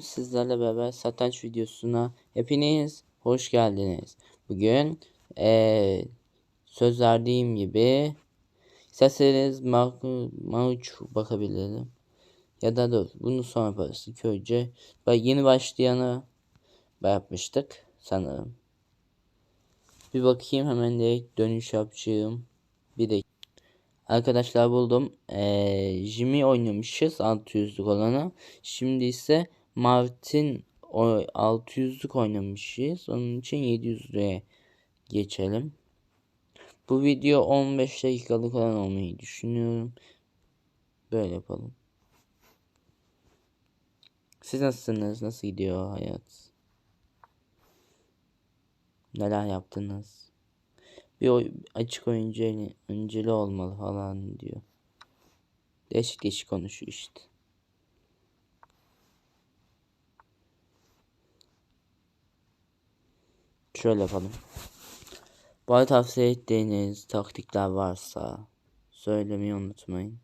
Sizlerle beraber satranç videosuna hepiniz hoş geldiniz. Bugün eee, söz verdiğim gibi isterseniz mauç bakabilirim. Ya da dur bunu sonra yaparız. İlk önce yeni başlayanı yapmıştık sanırım. Bir bakayım hemen de dönüş yapacağım. Bir de Arkadaşlar buldum. Ee, Jimmy oynamışız 600'lük olanı. Şimdi ise Martin 600'lük oynamışız. Onun için 700'lüğe geçelim. Bu video 15 dakikalık olan olmayı düşünüyorum. Böyle yapalım. Siz nasılsınız? Nasıl gidiyor hayat? Neler yaptınız? Bir açık oyuncu önceli olmalı falan diyor. Değişik değişik konuşuyor işte. Şöyle yapalım. Bana tavsiye ettiğiniz taktikler varsa söylemeyi unutmayın.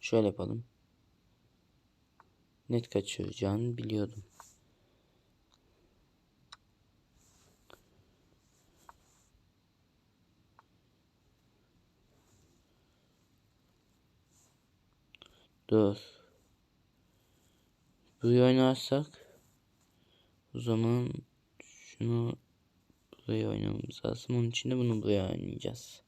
Şöyle yapalım. Net kaçıracağını biliyordum. Dur. Buraya oynarsak o zaman şunu buraya oynamamız lazım. Onun için de bunu buraya oynayacağız.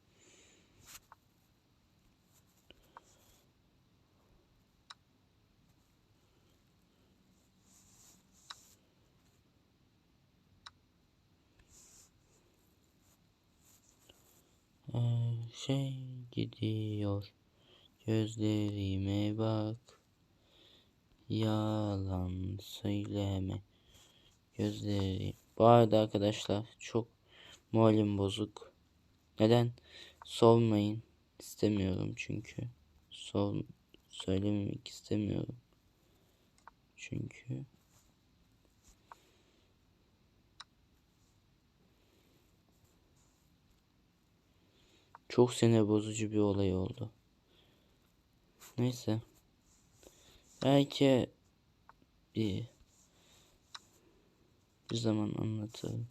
Şey gidiyor. Gözlerime bak. Yalan söyleme. Gözleri. Bu arada arkadaşlar çok moralim bozuk. Neden? Sormayın. istemiyorum çünkü. Sor söylememek istemiyorum. Çünkü Çok sinir bozucu bir olay oldu. Neyse. Belki bir bir zaman anlatırım.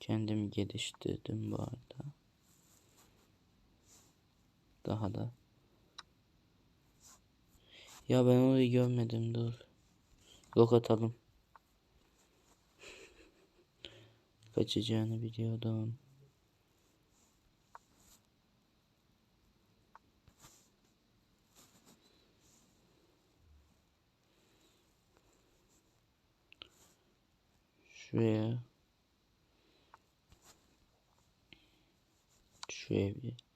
Kendimi geliştirdim bu arada. Daha da. Ya ben orayı görmedim dur. Lok atalım. Kaçacağını biliyordum. Şuraya şuraya bir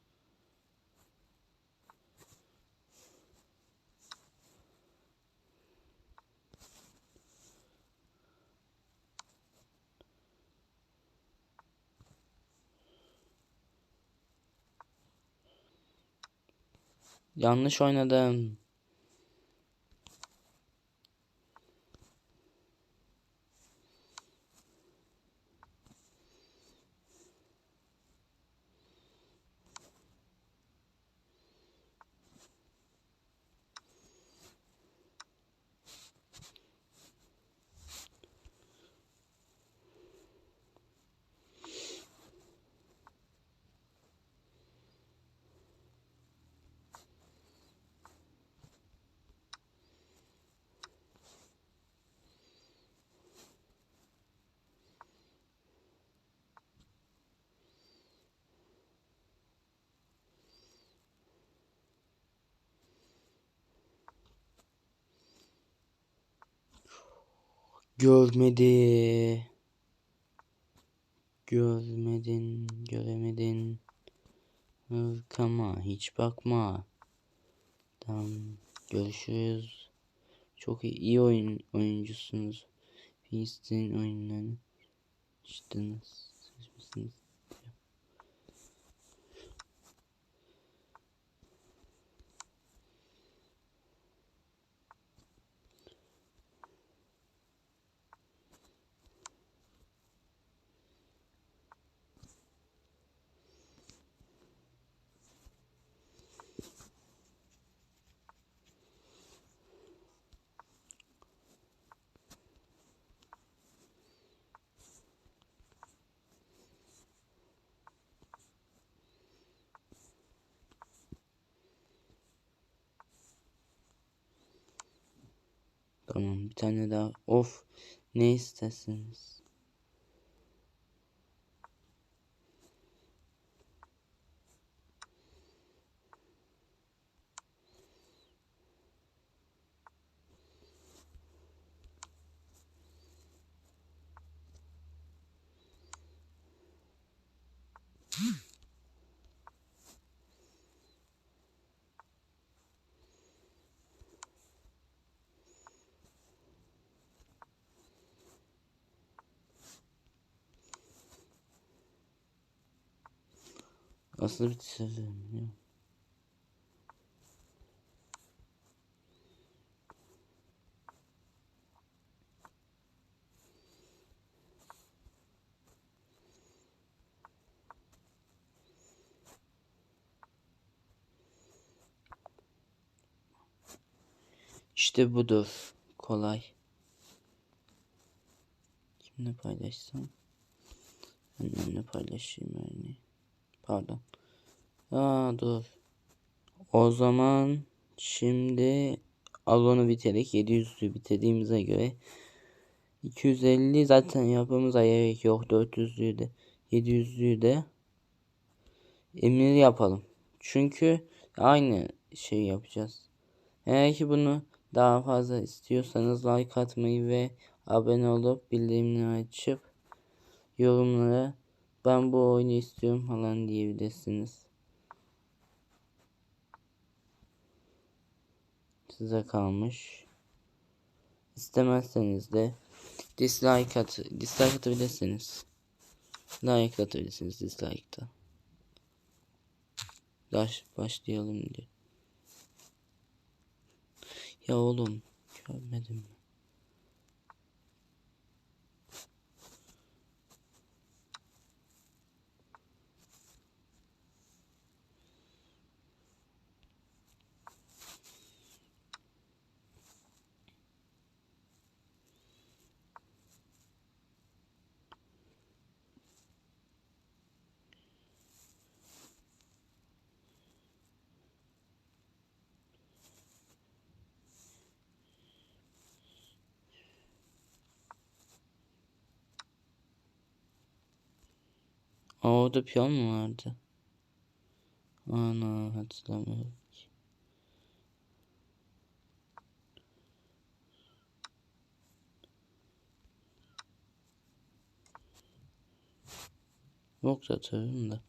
Yanlış oynadım. Görmedi. Görmedin, göremedin. Hırkama, hiç bakma. Tamam, görüşürüz. Çok iyi, iyi oyun oyuncusunuz. Filistin oyunlarını işte nasıl Tamam bir tane daha. Of. Ne istersiniz? Nasıl bitirelim ya? İşte budur. Kolay. Kimle paylaşsam? Annemle paylaşayım yani. Pardon. Aa dur. O zaman şimdi Alon'u bitirdik. 700'lü bitirdiğimize göre 250 zaten yapmamıza gerek yok. 400'lüyü de 700'lüyü de emir yapalım. Çünkü aynı şey yapacağız. Eğer ki bunu daha fazla istiyorsanız like atmayı ve abone olup bildirimleri açıp yorumlara ben bu oyunu istiyorum falan diyebilirsiniz. Size kalmış. İstemezseniz de dislike at dislike atabilirsiniz. Like atabilirsiniz dislike'ta. Baş başlayalım diye. Ya oğlum görmedim Aa, orada piyon mu vardı? Ana hatırlamıyorum. Yok hatırlıyorum da.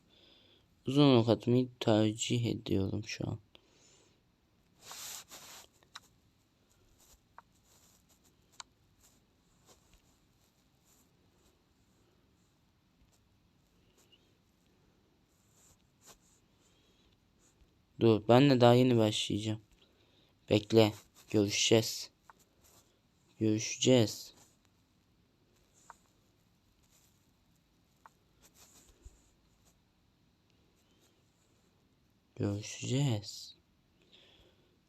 Uzun ok tercih ediyorum şu an. Dur ben de daha yeni başlayacağım. Bekle. Görüşeceğiz. Görüşeceğiz. Görüşeceğiz.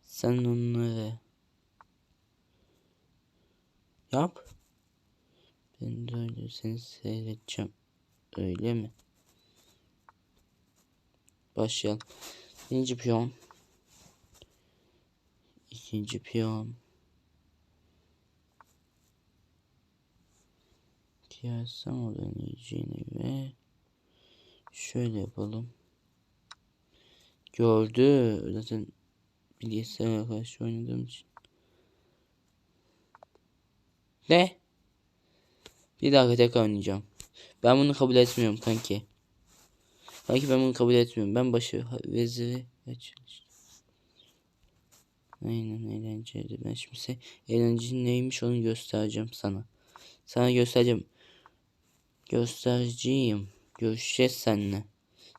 Sen onları yap. Ben de öyle seni seyredeceğim. Öyle mi? Başlayalım. Birinci piyon. İkinci piyon. Kıyarsam o deneyeceğini ve şöyle yapalım. Gördü. Zaten bilgisayara karşı oynadığım için. Ne? Bir dakika tekrar oynayacağım. Ben bunu kabul etmiyorum kanki. Kanki ben bunu kabul etmiyorum. Ben başı veziri açılış. Aynen eğlenceli. Ben şimdi size eğlencenin neymiş onu göstereceğim sana. Sana göstereceğim. Göstereceğim. Görüşeceğiz seninle.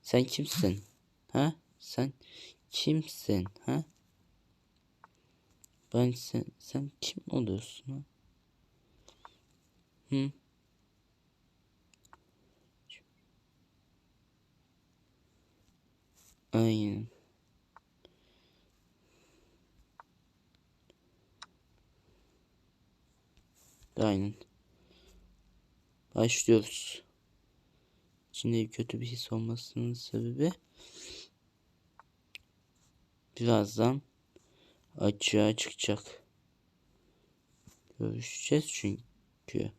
Sen kimsin? Ha? Sen kimsin? Ha? Ben sen, sen kim oluyorsun ha? Hı? Aynen. Aynen. Başlıyoruz. İçinde kötü bir his olmasının sebebi birazdan açığa çıkacak. Görüşeceğiz çünkü.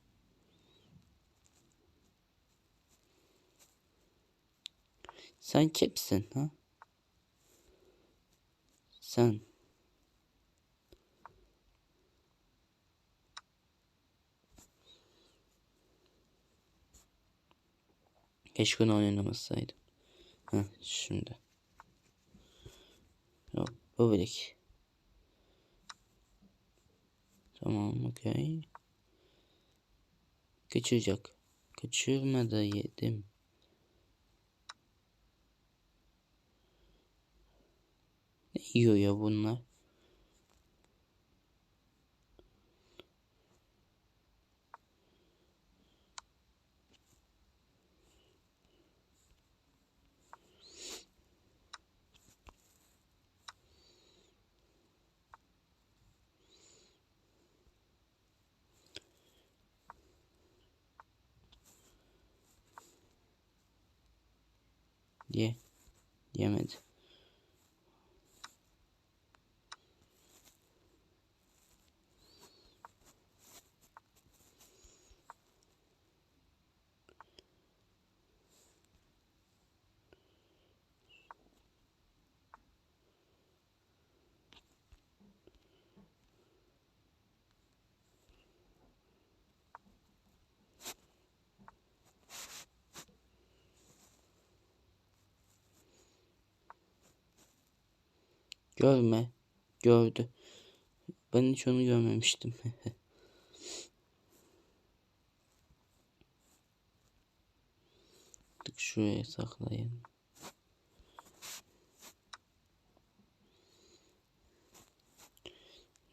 Sen kimsin ha? Sen. Keşke onu oynamasaydım. Heh, şimdi. Yok, bu bilik. Tamam, okey. Kaçıracak. Kaçırma da yedim. Yiyor ya bunlar? Ye. Yemedi. Görme. Gördü. Ben hiç onu görmemiştim. Şuraya saklayın.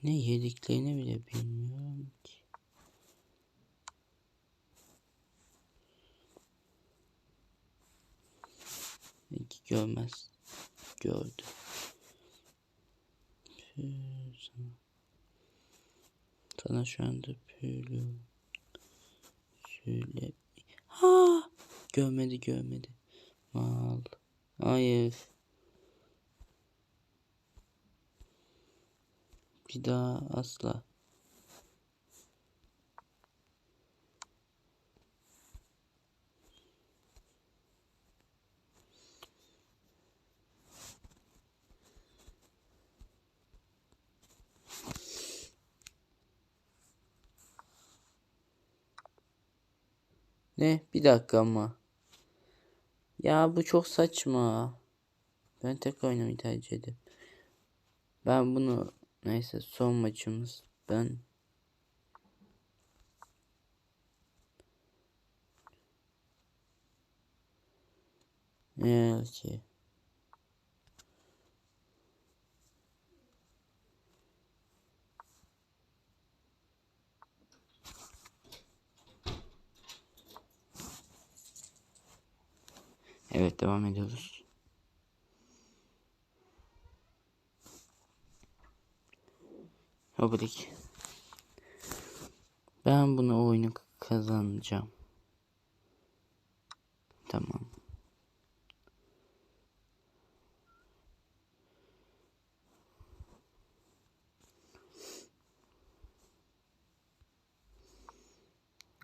Ne yediklerini bile bilmiyorum ki. Belki görmez. Gördü. Sana. Sana şu anda pühlü. Söyle. Ha! Görmedi görmedi. Mal. Hayır. Bir daha asla. Ne? Bir dakika ama. Ya bu çok saçma. Ben tek oynamayı tercih ederim. Ben bunu neyse son maçımız. Ben eğer ki Evet devam ediyoruz. Oblik. Ben bunu oyunu kazanacağım. Tamam.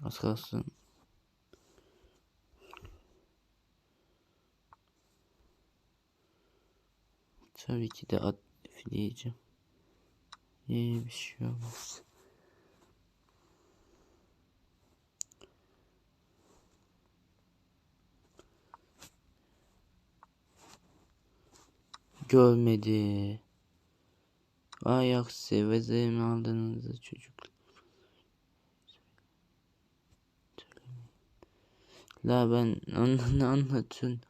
Az kalsın. Tabii ki de atlayacağım. İyi bir şey olmaz. Görmedi. Vay aksi vezirimi aldığınızda çocuk. La ben onu ne anlatıyorsun?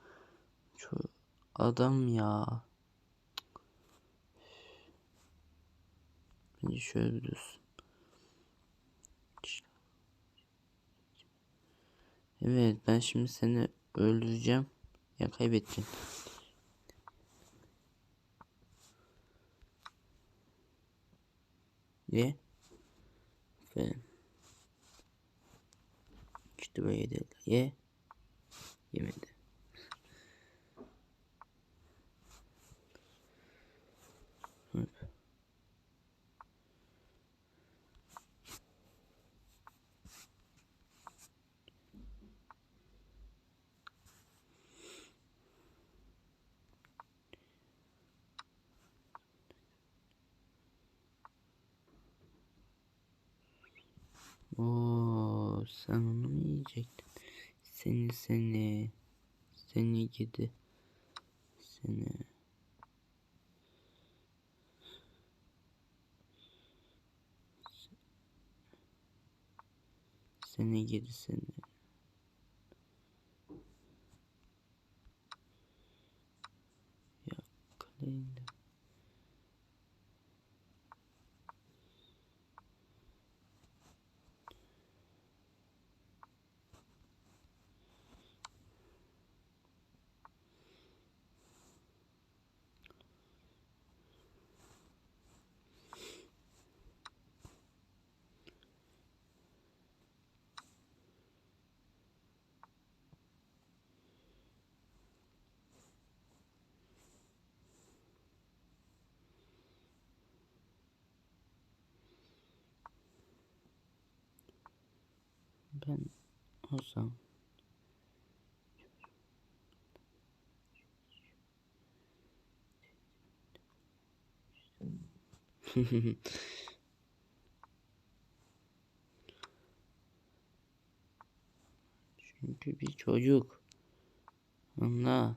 Şu adam ya. Bence şöyle dursun. Evet ben şimdi seni öldüreceğim. Ya kaybedeceğim. Ye. Aferin. İşte böyle değil. Ye. Yemedi. Oo, sen onu mu yiyecektin? Seni seni. Seni gidi. Seni. Seni gidi seni. Ya kaleyle. Ben olsam Çünkü bir çocuk. Anla.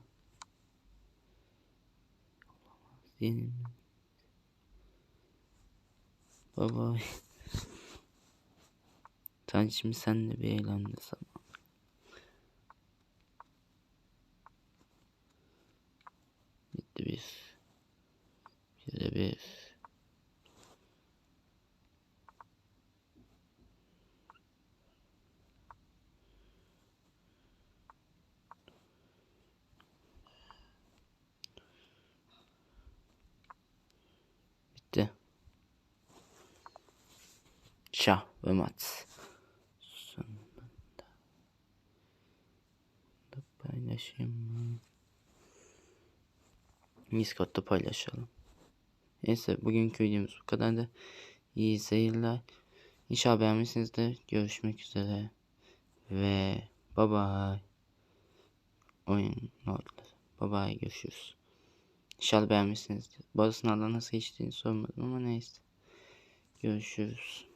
Senin. Baba. Sen şimdi sen de bir eğlendi sana. Bitti bir. Bir de bir. Şah ve mat. Da paylaşayım mı? Discord'da paylaşalım. Neyse bugünkü videomuz bu kadar da iyi seyirler. İnşallah beğenmişsinizdir. Görüşmek üzere. Ve bye bye. Oyun notları. Bye bye görüşürüz. İnşallah beğenmişsinizdir. Bazı sınavlar nasıl geçtiğini sormadım ama neyse. Görüşürüz.